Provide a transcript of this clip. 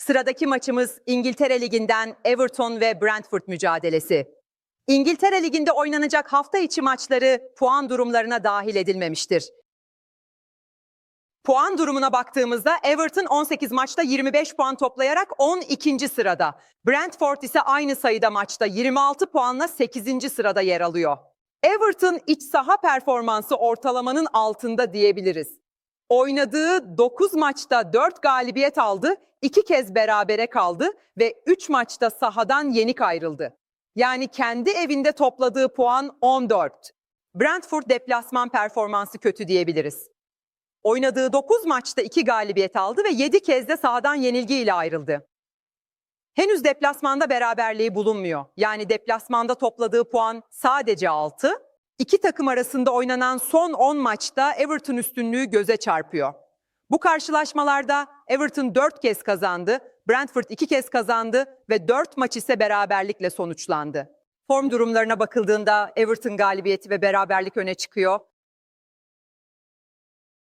Sıradaki maçımız İngiltere Ligi'nden Everton ve Brentford mücadelesi. İngiltere Ligi'nde oynanacak hafta içi maçları puan durumlarına dahil edilmemiştir. Puan durumuna baktığımızda Everton 18 maçta 25 puan toplayarak 12. sırada. Brentford ise aynı sayıda maçta 26 puanla 8. sırada yer alıyor. Everton iç saha performansı ortalamanın altında diyebiliriz. Oynadığı 9 maçta 4 galibiyet aldı, 2 kez berabere kaldı ve 3 maçta sahadan yenik ayrıldı. Yani kendi evinde topladığı puan 14. Brentford deplasman performansı kötü diyebiliriz. Oynadığı 9 maçta 2 galibiyet aldı ve 7 kez de sahadan yenilgiyle ayrıldı. Henüz deplasmanda beraberliği bulunmuyor. Yani deplasmanda topladığı puan sadece 6. İki takım arasında oynanan son 10 maçta Everton üstünlüğü göze çarpıyor. Bu karşılaşmalarda Everton 4 kez kazandı, Brentford 2 kez kazandı ve 4 maç ise beraberlikle sonuçlandı. Form durumlarına bakıldığında Everton galibiyeti ve beraberlik öne çıkıyor.